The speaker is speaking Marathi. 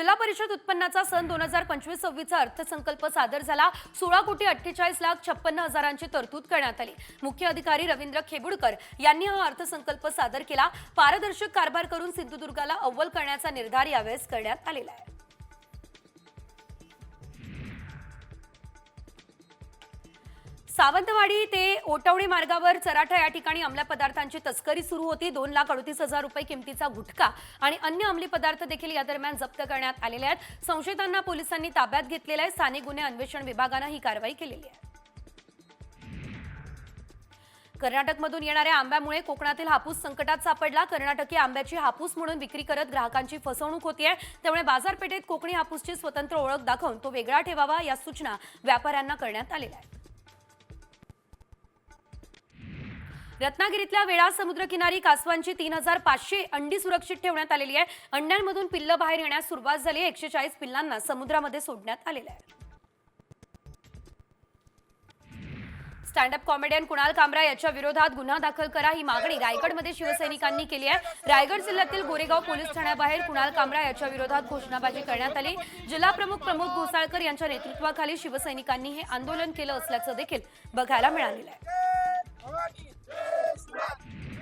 जिल्हा परिषद उत्पन्नाचा सन दोन हजार पंचवीस सव्वीसचा अर्थसंकल्प सादर झाला. सोळा कोटी अठ्ठेचाळीस लाख छप्पन्न हजारांची तरतूद करण्यात आली. मुख्य अधिकारी रवींद्र खेबुडकर यांनी हा अर्थसंकल्प सादर केला. पारदर्शक कारभार करून सिंधुदुर्गाला अव्वल करण्याचा निर्धार यावेळेस करण्यात आलेला आहे. सावंतवाडी ते ओटवणे मार्गावर चराठा या ठिकाणी अंमल्या पदार्थांची तस्करी सुरू होती. दोन लाख अडतीस हजार रुपये किमतीचा गुटखा आणि अन्य अंमली पदार्थ देखील या दरम्यान जप्त करण्यात आलेले आहेत. संशयितांना पोलिसांनी ताब्यात घेतलेला आहे. स्थानिक गुन्हे अन्वेषण विभागानं ही कारवाई केलेली आहे. कर्नाटकमधून येणाऱ्या आंब्यामुळे कोकणातील हापूस संकटात सापडला. कर्नाटकी आंब्याची हापूस म्हणून विक्री करत ग्राहकांची फसवणूक होतीये. त्यामुळे बाजारपेठेत कोकणी हापूसची स्वतंत्र ओळख दाखवून तो वेगळा ठेवावा या सूचना व्यापाऱ्यांना करण्यात आलेल्या आहेत. रत्नागिरीतल्या वेळा समुद्रकिनारी कासवांची तीन हजार पाचशे अंडी सुरक्षित ठेवण्यात आलेली आहे. अंड्यांमधून पिल्लं बाहेर येण्यास सुरुवात झाली एकशे चाळीस पिल्लांना समुद्रामध्ये सोडण्यात आलेलं आहे. स्टँडअप कॉमेडियन कुणाल कामरा याच्या विरोधात गुन्हा दाखल करा ही मागणी रायगडमध्ये शिवसैनिकांनी केली आहे. रायगड जिल्ह्यातील गोरेगाव पोलीस ठाण्याबाहेर कुणाल कामरा याच्या विरोधात घोषणाबाजी करण्यात आली. जिल्हा प्रमुख प्रमोद घोसाळकर यांच्या नेतृत्वाखाली शिवसैनिकांनी हे आंदोलन केलं असल्याचं देखील बघायला मिळालेलं आहे.